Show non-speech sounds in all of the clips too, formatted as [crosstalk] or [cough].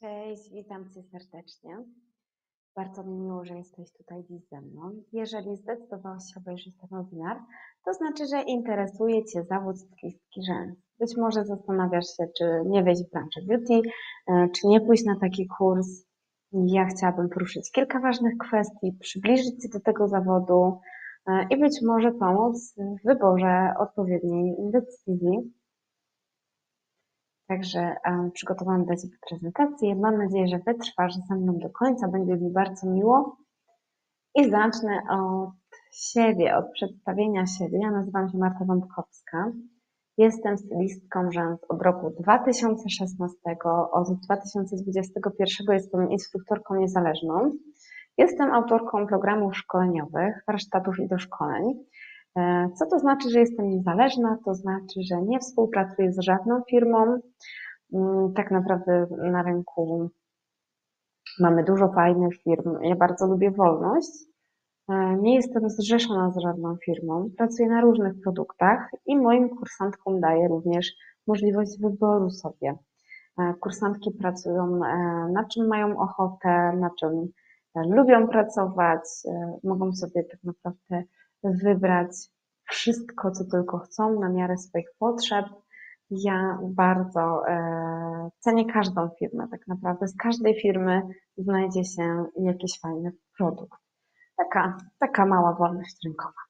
Cześć, witam Cię serdecznie. Bardzo mi miło, że jesteś tutaj dziś ze mną. Jeżeli zdecydowałaś się obejrzeć ten webinar, to znaczy, że interesuje Cię zawód stylistki rzęs. Być może zastanawiasz się, czy nie wejść w branżę beauty, e, czy nie pójść na taki kurs. Ja chciałabym poruszyć kilka ważnych kwestii, przybliżyć Cię do tego zawodu e, i być może pomóc w wyborze odpowiedniej decyzji. Także um, przygotowałam dla Ciebie prezentację. Mam nadzieję, że wytrwasz ze mną do końca. Będzie mi bardzo miło. I zacznę od siebie, od przedstawienia siebie. Ja nazywam się Marta Wątkowska. Jestem stylistką rzęs od roku 2016. Od 2021 jestem instruktorką niezależną. Jestem autorką programów szkoleniowych, warsztatów i doszkoleń. E, co to znaczy, że jestem niezależna? To znaczy, że nie współpracuję z żadną firmą. Mm, tak naprawdę na rynku mamy dużo fajnych firm. Ja bardzo lubię wolność. E, nie jestem zrzeszona z żadną firmą. Pracuję na różnych produktach i moim kursantkom daję również możliwość wyboru sobie. E, kursantki pracują na czym mają ochotę, na czym lubią pracować, mogą sobie tak naprawdę wybrać wszystko, co tylko chcą na miarę swoich potrzeb. Ja bardzo e, cenię każdą firmę, tak naprawdę z każdej firmy znajdzie się jakiś fajny produkt. Taka, taka mała wolność rynkowa.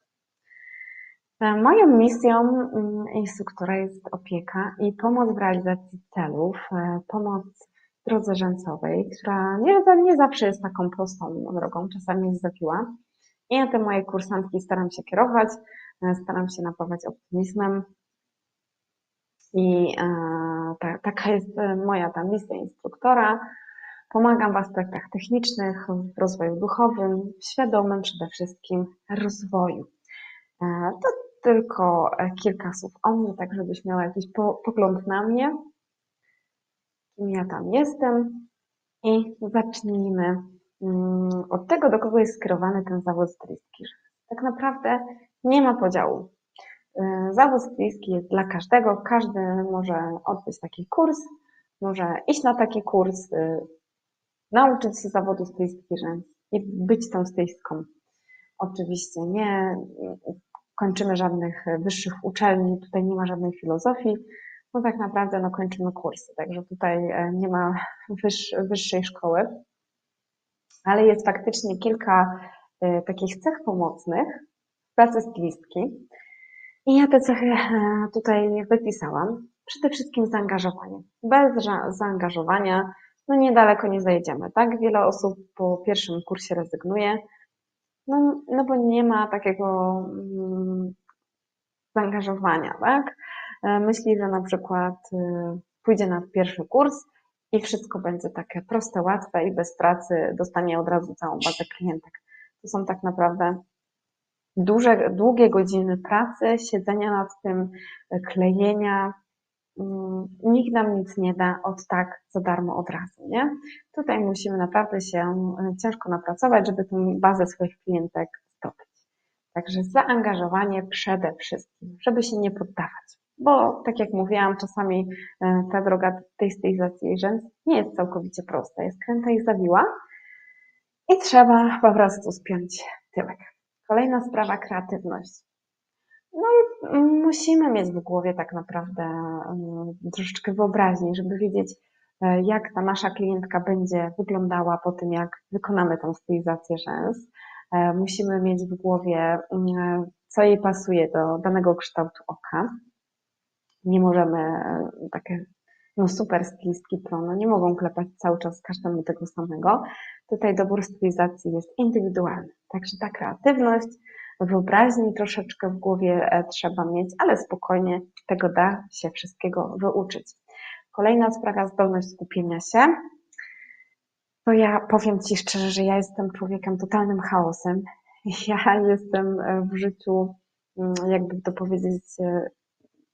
E, moją misją mm, instruktora jest opieka i pomoc w realizacji celów, e, pomoc w drodze rzęsowej, która nie, nie zawsze jest taką prostą drogą, czasami jest zawiła. I ja te moje kursantki staram się kierować, e, staram się napawać optymizmem. I e, ta, taka jest e, moja ta misja instruktora. Pomagam w aspektach technicznych, w rozwoju duchowym, świadomym przede wszystkim rozwoju. To tylko kilka słów o mnie, tak żebyś miała jakiś pogląd na mnie, kim ja tam jestem. I zacznijmy od tego, do kogo jest skierowany ten zawód stylistki. Tak naprawdę nie ma podziału. Y, zawód stylistki jest dla każdego, każdy może odbyć taki kurs, może iść na taki kurs, y, nauczyć się zawodu stylistki i być tą stylistką. Oczywiście nie kończymy żadnych wyższych uczelni, tutaj nie ma żadnej filozofii, no tak naprawdę no, kończymy kursy, także tutaj e, nie ma wyższej szkoły ale jest faktycznie kilka y, takich cech pomocnych w pracy stylistki. I ja te cechy e, tutaj wypisałam. Przede wszystkim zaangażowanie. Bez zaangażowania no niedaleko nie zajedziemy, tak? Wiele osób po pierwszym kursie rezygnuje, no, no bo nie ma takiego mm, zaangażowania, tak? E, myśli, że na przykład y, pójdzie na pierwszy kurs, i wszystko będzie takie proste, łatwe i bez pracy dostanie od razu całą bazę klientek. To są tak naprawdę duże, długie godziny pracy, siedzenia nad tym, klejenia. Mm, nikt nam nic nie da od tak za darmo od razu, nie? Tutaj musimy naprawdę się e, ciężko napracować, żeby tę bazę swoich klientek zdobyć. Także zaangażowanie przede wszystkim, żeby się nie poddawać bo tak jak mówiłam, czasami e, ta droga tej stylizacji rzęs nie jest całkowicie prosta, jest kręta i zawiła i trzeba po prostu spiąć tyłek. Kolejna sprawa, kreatywność. No i musimy mieć w głowie tak naprawdę mm, troszeczkę wyobraźni, żeby wiedzieć, e, jak ta nasza klientka będzie wyglądała po tym, jak wykonamy tą stylizację rzęs. E, musimy mieć w głowie, co jej pasuje do danego kształtu oka nie możemy e, takie no super stylistki pro, no nie mogą klepać cały czas każdemu tego samego. Tutaj dobór stylizacji jest indywidualny. Także ta kreatywność, wyobraźni troszeczkę w głowie e, trzeba mieć, ale spokojnie tego da się wszystkiego wyuczyć. Kolejna sprawa, zdolność skupienia się. To ja powiem Ci szczerze, że ja jestem człowiekiem totalnym chaosem. [laughs] Ja jestem e, w życiu, mm, jakby to powiedzieć,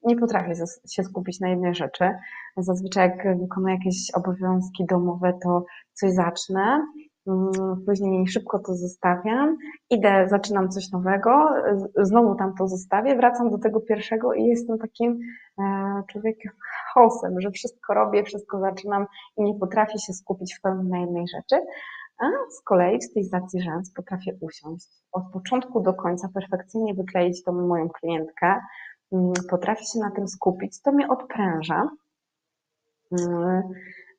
nie potrafię się skupić na jednej rzeczy. Zazwyczaj jak wykonuję jakieś obowiązki domowe, to coś zacznę mm, później szybko to zostawiam, idę, zaczynam coś nowego, znowu tam to zostawię, wracam do tego pierwszego i jestem takim e, człowiekiem chaosem, że wszystko robię, wszystko zaczynam i nie potrafię się skupić w pełni na jednej rzeczy. A z kolei w stylizacji rzęs potrafię usiąść od początku do końca, perfekcyjnie wykleić tą moją klientkę, potrafię się na tym skupić, to mnie odpręża. Mm,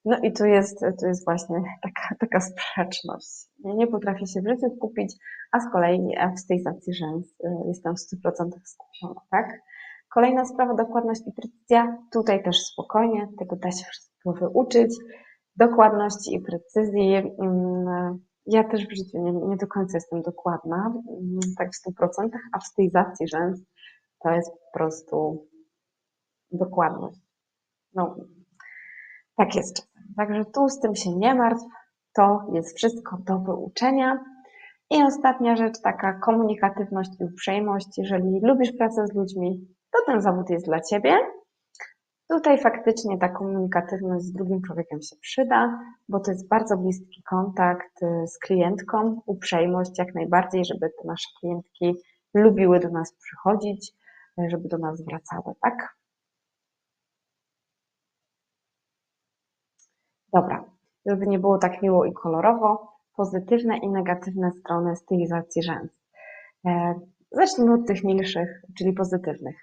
no i tu jest, tu jest właśnie taka, taka sprzeczność. Nie potrafię się w życiu skupić, a z kolei w stylizacji rzęs y, jestem w 100% skupiona, tak? Kolejna sprawa, dokładność i precyzja. Tutaj też spokojnie, tego da się wszystko wyuczyć dokładności i precyzji. Mm, ja też w życiu nie, nie do końca jestem dokładna, mm, tak w 100%, a w stylizacji rzęs to jest po prostu dokładność. No, tak jest czasem. Także tu z tym się nie martw, to jest wszystko do wyuczenia. I ostatnia rzecz, taka komunikatywność i uprzejmość. Jeżeli lubisz pracę z ludźmi, to ten zawód jest dla Ciebie. Tutaj faktycznie ta komunikatywność z drugim człowiekiem się przyda, bo to jest bardzo bliski kontakt y, z klientką, uprzejmość jak najbardziej, żeby te nasze klientki lubiły do nas przychodzić, żeby do nas wracały, tak? Dobra, żeby nie było tak miło i kolorowo, pozytywne i negatywne strony stylizacji rzęs. E, zacznijmy od tych milszych, czyli pozytywnych.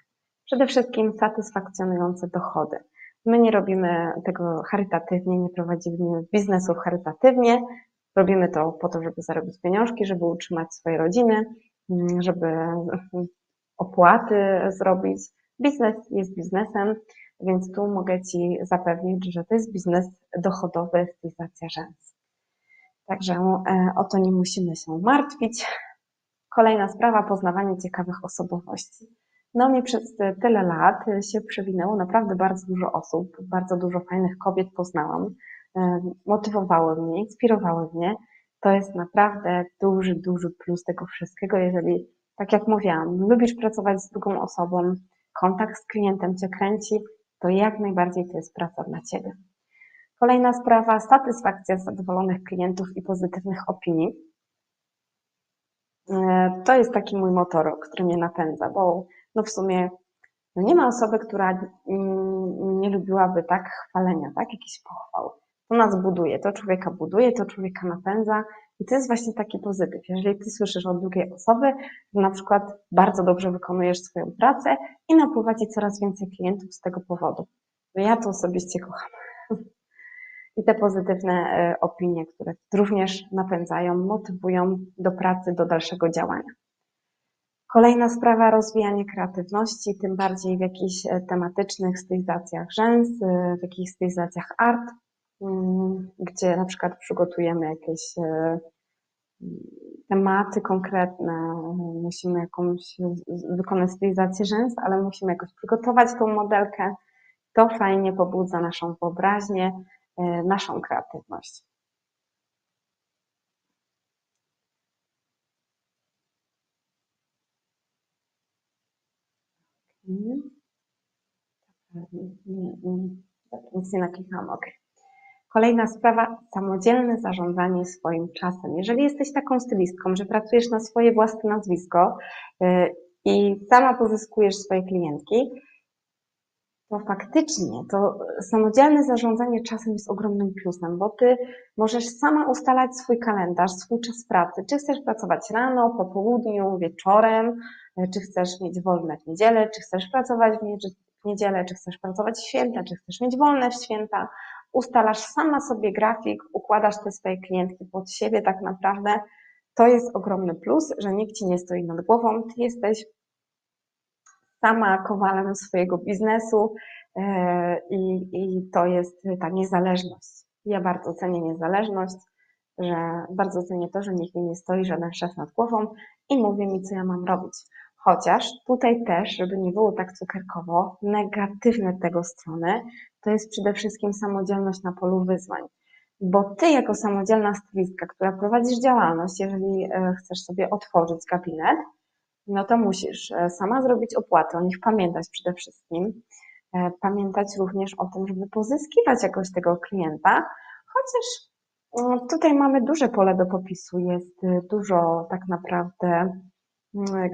Przede wszystkim satysfakcjonujące dochody. My nie robimy tego charytatywnie, nie prowadzimy biznesów charytatywnie. Robimy to po to, żeby zarobić pieniążki, żeby utrzymać swoje rodziny, mm, żeby opłaty zrobić. Biznes jest biznesem, więc tu mogę Ci zapewnić, że to jest biznes dochodowy, stylizacja rzęs. Także e, o to nie musimy się martwić. Kolejna sprawa, poznawanie ciekawych osobowości. No mi przez tyle lat się przewinęło naprawdę bardzo dużo osób, bardzo dużo fajnych kobiet poznałam, e, motywowały mnie, inspirowały mnie. To jest naprawdę duży, duży plus tego wszystkiego, jeżeli, tak jak mówiłam, lubisz pracować z drugą osobą, kontakt z klientem Cię kręci, to jak najbardziej to jest praca dla Ciebie. Kolejna sprawa, satysfakcja zadowolonych klientów i pozytywnych opinii. E, to jest taki mój motor, który mnie napędza, bo no w sumie no nie ma osoby, która nie lubiłaby tak chwalenia, tak? Jakiś pochwał. To nas buduje, to człowieka buduje, to człowieka napędza i to jest właśnie taki pozytyw. Jeżeli ty słyszysz od drugiej osoby, że na przykład bardzo dobrze wykonujesz swoją pracę i napływa ci coraz więcej klientów z tego powodu. No ja to osobiście kocham. I te pozytywne e, opinie, które również napędzają, motywują do pracy, do dalszego działania. Kolejna sprawa, rozwijanie kreatywności, tym bardziej w jakichś e, tematycznych stylizacjach rzęs, e, w jakichś stylizacjach art, gdzie na przykład przygotujemy jakieś e, tematy konkretne, musimy jakąś wykonać stylizację rzęs, ale musimy jakoś przygotować tą modelkę. To fajnie pobudza naszą wyobraźnię, naszą kreatywność. Mhm. Nic nie naklikałam, ok. Kolejna sprawa, samodzielne zarządzanie swoim czasem. Jeżeli jesteś taką stylistką, że pracujesz na swoje własne nazwisko y, i sama pozyskujesz swoje klientki, to faktycznie to samodzielne zarządzanie czasem jest ogromnym plusem, bo ty możesz sama ustalać swój kalendarz, swój czas pracy. Czy chcesz pracować rano, po południu, wieczorem, czy chcesz mieć wolne w niedzielę, czy chcesz pracować w niedzielę, czy chcesz pracować w święta, czy chcesz mieć wolne w święta. Ustalasz sama sobie grafik, układasz te swoje klientki pod siebie tak naprawdę. To jest ogromny plus, że nikt ci nie stoi nad głową, ty jesteś sama kowalem swojego biznesu e, i, i to jest ta niezależność. Ja bardzo cenię niezależność, że bardzo cenię to, że nikt mi nie stoi żaden szef nad głową i mówi mi, co ja mam robić. Chociaż tutaj też, żeby nie było tak cukierkowo, negatywne tego strony to jest przede wszystkim samodzielność na polu wyzwań. Bo ty, jako samodzielna stylistka, która prowadzisz działalność, jeżeli e, chcesz sobie otworzyć gabinet, no to musisz e, sama zrobić opłaty, o nich pamiętać przede wszystkim. E, pamiętać również o tym, żeby pozyskiwać jakoś tego klienta, chociaż Mm, Tutaj mamy duże pole do popisu, jest dużo tak naprawdę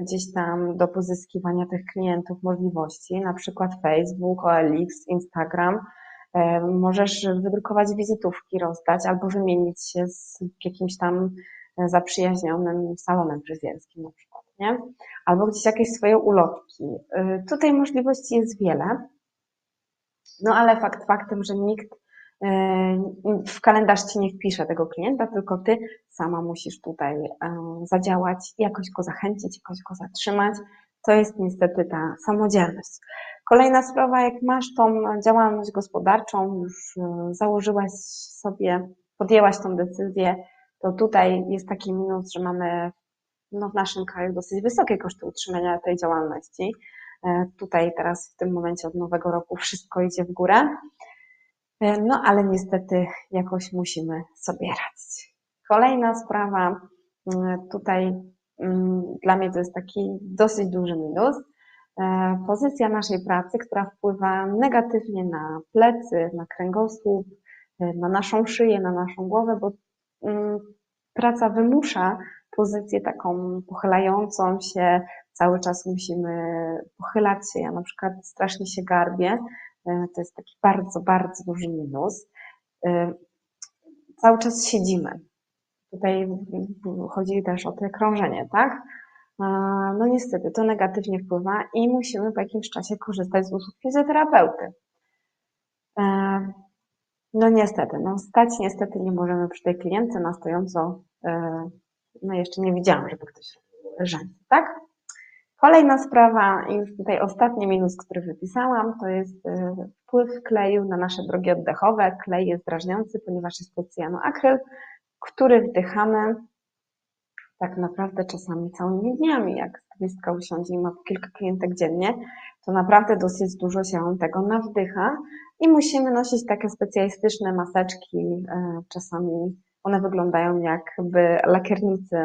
gdzieś tam do pozyskiwania tych klientów możliwości, na przykład Facebook, OLX, Instagram. E, Możesz wydrukować wizytówki, rozdać albo wymienić się z jakimś tam e, zaprzyjaźnionym salonem fryzjerskim na przykład, nie? Albo gdzieś jakieś swoje ulotki. Tutaj możliwości jest wiele, no ale fakt faktem, że nikt e, w kalendarz ci nie wpisze tego klienta, tylko ty sama musisz tutaj e, zadziałać, jakoś go zachęcić, jakoś go zatrzymać. To jest niestety ta samodzielność. Kolejna sprawa, jak masz tą działalność gospodarczą, już e, założyłaś sobie, podjęłaś tą decyzję, to tutaj jest taki minus, że mamy no, w naszym kraju dosyć wysokie koszty utrzymania tej działalności. E, Tutaj teraz w tym momencie od nowego roku wszystko idzie w górę. E, No ale niestety jakoś musimy sobie radzić. Kolejna sprawa, mm, tutaj mm, dla mnie to jest taki dosyć duży minus. E, Pozycja naszej pracy, która wpływa negatywnie na plecy, na kręgosłup, e, na naszą szyję, na naszą głowę, bo mm, praca wymusza pozycję taką pochylającą się, cały czas musimy pochylać się. Ja na przykład strasznie się garbię. E, To jest taki bardzo, bardzo duży minus. E, Cały czas siedzimy. Tutaj chodzi też o to krążenie, tak? E, No niestety to negatywnie wpływa i musimy po jakimś czasie korzystać z usług fizjoterapeuty. No niestety, no stać niestety nie możemy przy tej klientce na stojąco. No jeszcze nie widziałam, żeby ktoś rzęsy, tak? Kolejna sprawa, i już tutaj ostatni minus, który wypisałam, to jest e, wpływ kleju na nasze drogi oddechowe. Klej jest drażniący, ponieważ jest to cyjanoakryl, który wdychamy tak naprawdę czasami całymi dniami. Jak stylistka usiądzie i ma kilka klientek dziennie, to naprawdę dosyć dużo się tego nawdycha i musimy nosić takie specjalistyczne maseczki. e, Czasami one wyglądają jakby lakiernicy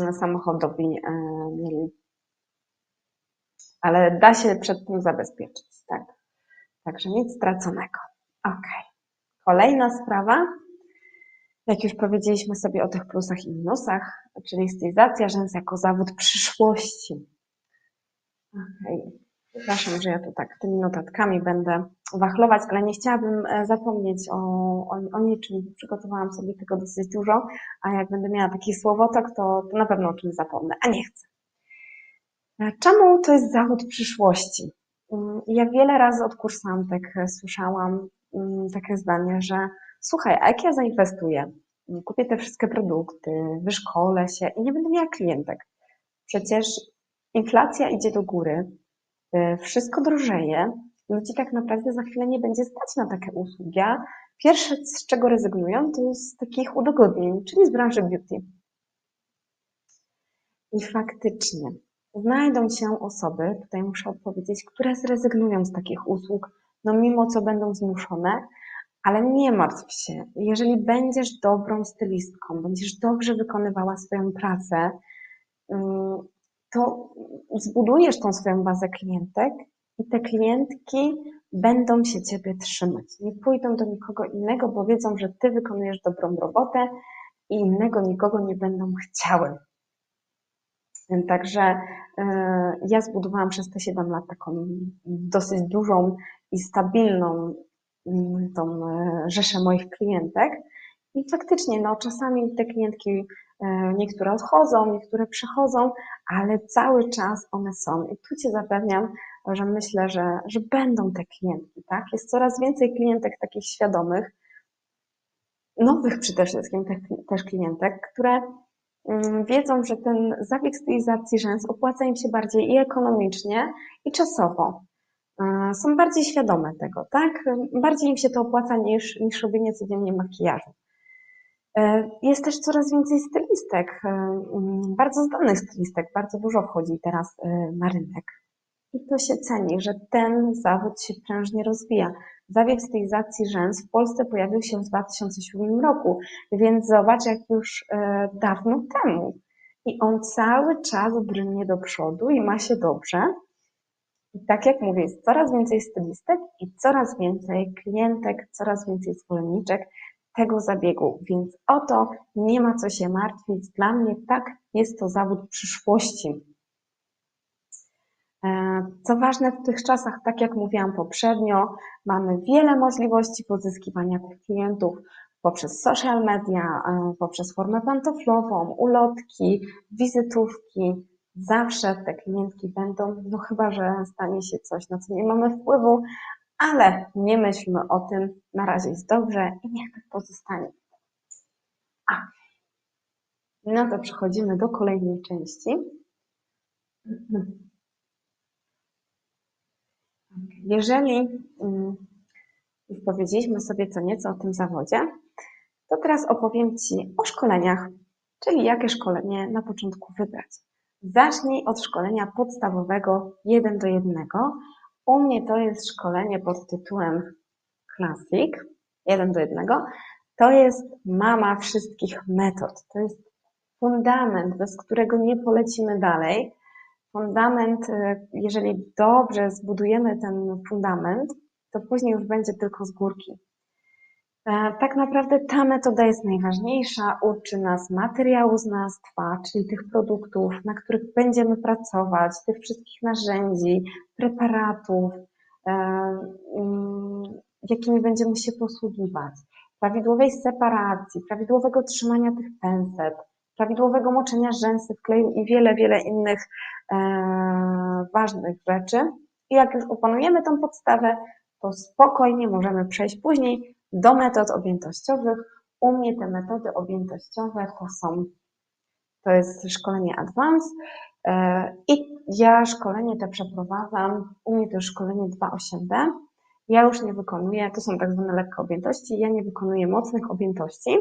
e, samochodowi mieli ale da się przed tym zabezpieczyć, tak. Także nic straconego. Ok. Kolejna sprawa, jak już powiedzieliśmy sobie o tych plusach i minusach, czyli stylizacja rzęs jako zawód przyszłości. Ok. Przepraszam, że ja tu tak tymi notatkami będę wachlować, ale nie chciałabym e, zapomnieć o, o, o niczym. Przygotowałam sobie tego dosyć dużo, a jak będę miała taki słowotok, to, to na pewno o czymś zapomnę, a nie chcę. Czemu to jest zawód przyszłości? Mm, Ja wiele razy od kursantek e, słyszałam mm, takie zdanie, że słuchaj, a jak ja zainwestuję, mm, kupię te wszystkie produkty, wyszkolę się i nie będę miała klientek. Przecież inflacja idzie do góry, y, wszystko drożeje, ludzi tak naprawdę za chwilę nie będzie stać na takie usługi. A pierwsze, z czego rezygnują, to z takich udogodnień, czyli z branży beauty. I faktycznie znajdą się osoby, tutaj muszę odpowiedzieć, które zrezygnują z takich usług, no mimo co będą zmuszone, ale nie martw się. Jeżeli będziesz dobrą stylistką, będziesz dobrze wykonywała swoją pracę, ym, to zbudujesz tą swoją bazę klientek i te klientki będą się ciebie trzymać. Nie pójdą do nikogo innego, bo wiedzą, że ty wykonujesz dobrą robotę i innego nikogo nie będą chciały. Także e, ja zbudowałam przez te 7 lat taką dosyć dużą i stabilną mm, tą e, rzeszę moich klientek. I faktycznie, no czasami te klientki, e, niektóre odchodzą, niektóre przychodzą, ale cały czas one są. I tu Cię zapewniam, że myślę, że, że będą te klientki, tak? Jest coraz więcej klientek takich świadomych, nowych przede wszystkim te, też klientek, które wiedzą, że ten zabieg stylizacji rzęs opłaca im się bardziej i ekonomicznie, i czasowo. E, Są bardziej świadome tego, tak? Bardziej im się to opłaca niż, niż robienie codziennie makijażu. E, Jest też coraz więcej stylistek, e, mm, bardzo zdolnych stylistek, bardzo dużo wchodzi teraz na rynek. I to się ceni, że ten zawód się prężnie rozwija. Zabieg stylizacji rzęs w Polsce pojawił się w 2007 roku, więc zobacz, jak już e, dawno temu. I on cały czas brnie do przodu i ma się dobrze. I tak jak mówię, jest coraz więcej stylistek i coraz więcej klientek, coraz więcej zwolenniczek tego zabiegu, więc o to nie ma co się martwić. Dla mnie tak jest to zawód przyszłości. E, co ważne, w tych czasach, tak jak mówiłam poprzednio, mamy wiele możliwości pozyskiwania tych klientów poprzez social media, e, poprzez formę pantoflową, ulotki, wizytówki. Zawsze te klientki będą, no chyba, że stanie się coś, na co nie mamy wpływu, ale nie myślmy o tym, na razie jest dobrze i niech tak pozostanie. A, no to przechodzimy do kolejnej części. Jeżeli mm, już powiedzieliśmy sobie co nieco o tym zawodzie, to teraz opowiem Ci o szkoleniach, czyli jakie szkolenie na początku wybrać. Zacznij od szkolenia podstawowego 1 do 1. U mnie to jest szkolenie pod tytułem Classic 1 do 1. To jest mama wszystkich metod. To jest fundament, bez którego nie polecimy dalej. Fundament, y, jeżeli dobrze zbudujemy ten fundament, to później już będzie tylko z górki. E, tak naprawdę ta metoda jest najważniejsza, uczy nas materiału znawstwa, czyli tych produktów, na których będziemy pracować, tych wszystkich narzędzi, preparatów, e, mm, jakimi będziemy się posługiwać, prawidłowej separacji, prawidłowego trzymania tych penset, prawidłowego moczenia rzęsy w kleju i wiele, wiele innych e, ważnych rzeczy. I jak już opanujemy tą podstawę, to spokojnie możemy przejść później do metod objętościowych. U mnie te metody objętościowe to są, to jest szkolenie Advance e, i ja szkolenie te przeprowadzam, u mnie to jest szkolenie 2.8D. Ja już nie wykonuję, to są tak zwane lekkie objętości, ja nie wykonuję mocnych objętości,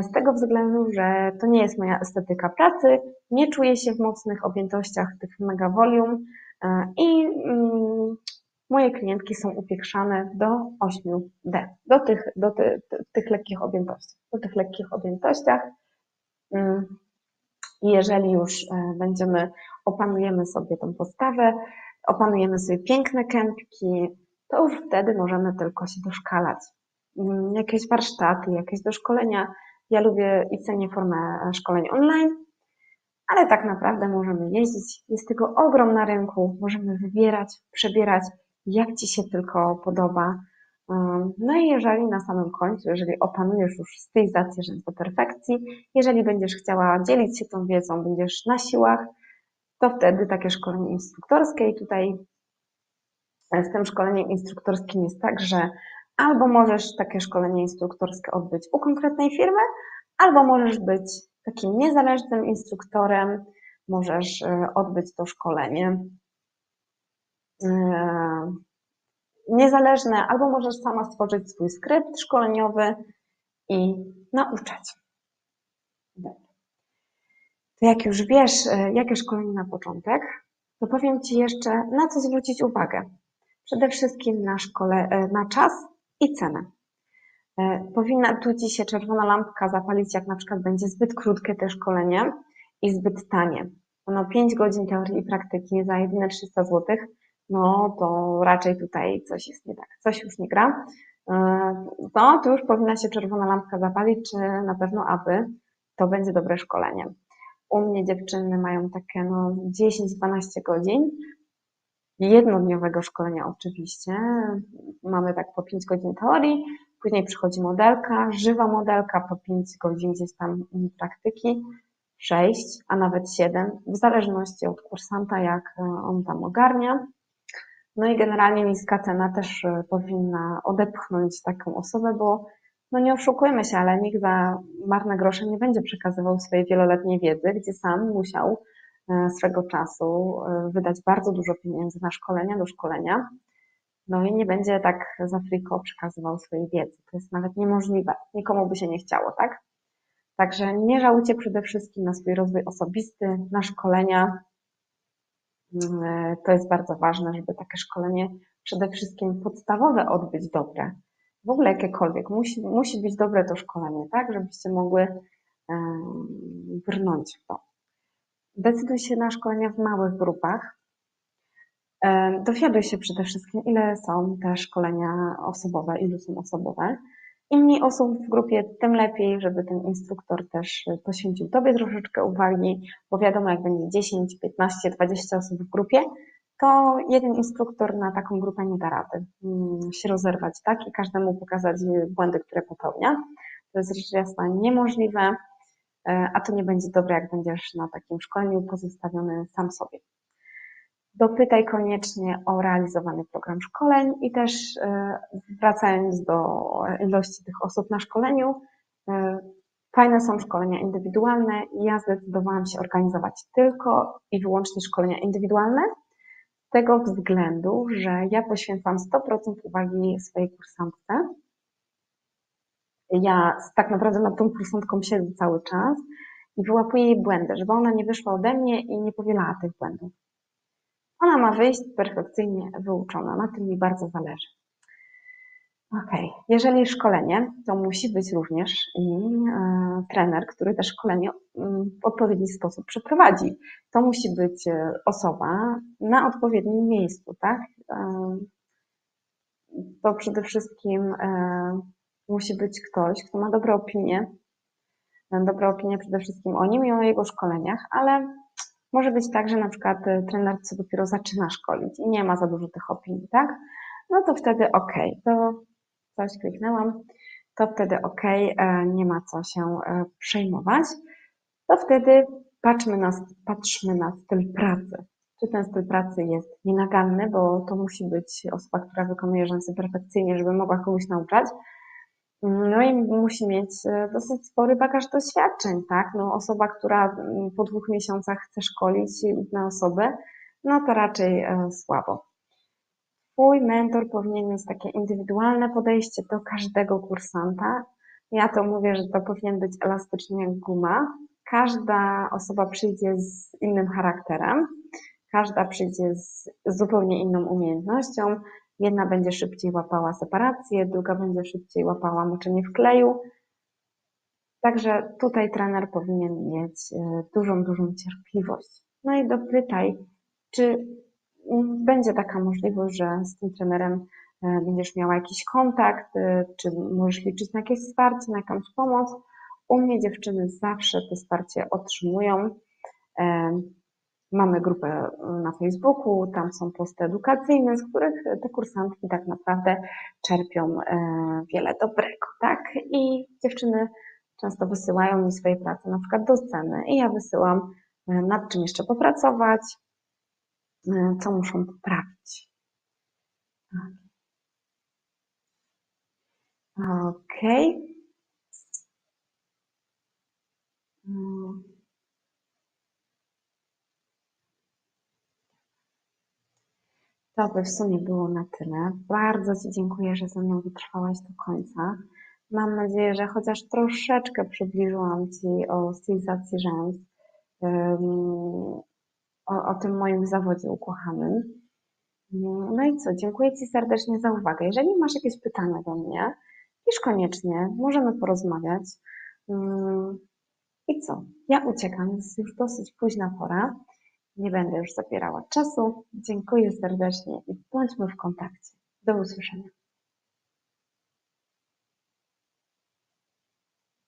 z tego względu, że to nie jest moja estetyka pracy, nie czuję się w mocnych objętościach tych mega volume e, i mm, moje klientki są upiększane do 8D, do tych, do ty, tych lekkich objętości. Do tych lekkich objętościach. Mm, jeżeli już e, będziemy, opanujemy sobie tą postawę, opanujemy sobie piękne kępki, to już wtedy możemy tylko się doszkalać. Mm, jakieś warsztaty, jakieś doszkolenia. Ja lubię i cenię formę szkoleń online, ale tak naprawdę możemy jeździć. Jest tego ogrom na rynku, możemy wybierać, przebierać jak Ci się tylko podoba. No i jeżeli na samym końcu, jeżeli opanujesz już stylizację rzęs do perfekcji, jeżeli będziesz chciała dzielić się tą wiedzą, będziesz na siłach, to wtedy takie szkolenie instruktorskie i tutaj z tym szkoleniem instruktorskim jest tak, że albo możesz takie szkolenie instruktorskie odbyć u konkretnej firmy, albo możesz być takim niezależnym instruktorem, możesz e, odbyć to szkolenie E, niezależne, albo możesz sama stworzyć swój skrypt szkoleniowy i nauczać. To jak już wiesz, e, jakie szkolenie na początek, to powiem Ci jeszcze, na co zwrócić uwagę. Przede wszystkim na, szkole, na czas i cenę. Powinna tu Ci się czerwona lampka zapalić, jak na przykład będzie zbyt krótkie te szkolenie i zbyt tanie. Ono 5 godzin teorii i praktyki za jedyne 300 zł no to raczej tutaj coś jest nie tak, coś już nie gra, no to już powinna się czerwona lampka zapalić, czy na pewno aby to będzie dobre szkolenie. U mnie dziewczyny mają takie no 10-12 godzin, jednodniowego szkolenia oczywiście. Mamy tak po 5 godzin teorii, później przychodzi modelka, żywa modelka po 5 godzin gdzieś tam praktyki, 6, a nawet 7, w zależności od kursanta, jak on tam ogarnia. No i generalnie niska cena też e, powinna odepchnąć taką osobę, bo no nie oszukujmy się, ale nikt za marne grosze nie będzie przekazywał swojej wieloletniej wiedzy, gdzie sam musiał e, swego czasu e, wydać bardzo dużo pieniędzy na szkolenia do szkolenia. No i nie będzie tak za friko przekazywał swojej wiedzy. To jest nawet niemożliwe. Nikomu by się nie chciało, tak? Także nie żałujcie przede wszystkim na swój rozwój osobisty, na szkolenia, to jest bardzo ważne, żeby takie szkolenie przede wszystkim podstawowe odbyć dobre. W ogóle jakiekolwiek. Musi, musi być dobre to szkolenie, tak? Żebyście mogły brnąć w to. Decyduj się na szkolenia w małych grupach. Dowiaduj się przede wszystkim, ile są te szkolenia osobowe, ilu są osobowe. mniej osób w grupie, tym lepiej, żeby ten instruktor też poświęcił Tobie troszeczkę uwagi, bo wiadomo, jak będzie 10, 15, 20 osób w grupie, to jeden instruktor na taką grupę nie da rady mm, się rozerwać, tak? I każdemu pokazać błędy, które popełnia. To jest rzecz jasna niemożliwe, e, a to nie będzie dobre, jak będziesz na takim szkoleniu pozostawiony sam sobie. Dopytaj koniecznie o realizowany program szkoleń i też e, wracając do ilości tych osób na szkoleniu, e, fajne są szkolenia indywidualne. Ja zdecydowałam się organizować tylko i wyłącznie szkolenia indywidualne, z tego względu, że ja poświęcam 100% uwagi swojej kursantce. Ja tak naprawdę nad tą kursantką siedzę cały czas i wyłapuję jej błędy, żeby ona nie wyszła ode mnie i nie powielała tych błędów. Ona ma wyjść perfekcyjnie wyuczona. Na tym mi bardzo zależy. Ok, jeżeli szkolenie, to musi być również i e, trener, który te szkolenie mm, w odpowiedni sposób przeprowadzi. To musi być e, osoba na odpowiednim miejscu, tak? E, to przede wszystkim musi być ktoś, kto ma dobre opinie, dobre opinie przede wszystkim o nim i o jego szkoleniach, ale może być tak, że na przykład y, trener co dopiero zaczyna szkolić i nie ma za dużo tych opinii, tak? No to wtedy ok, to coś kliknęłam, to wtedy ok, e, nie ma co się e, przejmować. To wtedy patrzmy na, patrzmy na styl pracy. Czy ten styl pracy jest nienaganny, bo to musi być osoba, która wykonuje rzęsy perfekcyjnie, żeby mogła kogoś nauczać, no i musi mieć e, dosyć spory bagaż doświadczeń, tak? No osoba, która mm, po dwóch miesiącach chce szkolić inne osoby, no to raczej e, słabo. Twój mentor powinien mieć takie indywidualne podejście do każdego kursanta. Ja to mówię, że to powinien być elastyczny jak guma. Każda osoba przyjdzie z innym charakterem, każda przyjdzie z zupełnie inną umiejętnością, Jedna będzie szybciej łapała separację, druga będzie szybciej łapała moczenie w kleju. Także tutaj trener powinien mieć e, dużą, dużą cierpliwość. No i dopytaj, czy będzie taka możliwość, że z tym trenerem e, będziesz miała jakiś kontakt, e, czy możesz liczyć na jakieś wsparcie, na jakąś pomoc. U mnie dziewczyny zawsze to wsparcie otrzymują. Mamy grupę e, na Facebooku, tam są posty edukacyjne, z których te kursantki tak naprawdę czerpią e, wiele dobrego, tak? I dziewczyny często wysyłają mi swoje prace na przykład do sceny i ja wysyłam e, nad czym jeszcze popracować, co muszą poprawić. Okej. Okay. Mm. To by w sumie było na tyle. Bardzo Ci dziękuję, że ze mną wytrwałaś do końca. Mam nadzieję, że chociaż troszeczkę przybliżyłam Ci o stylizacji rzęs, o, o tym moim zawodzie ukochanym. No i co, dziękuję Ci serdecznie za uwagę. Jeżeli masz jakieś pytania do mnie, pisz koniecznie, możemy porozmawiać. I co? Ja uciekam, jest już dosyć późna pora. Nie będę już zabierała czasu. Dziękuję serdecznie i bądźmy w kontakcie. Do usłyszenia.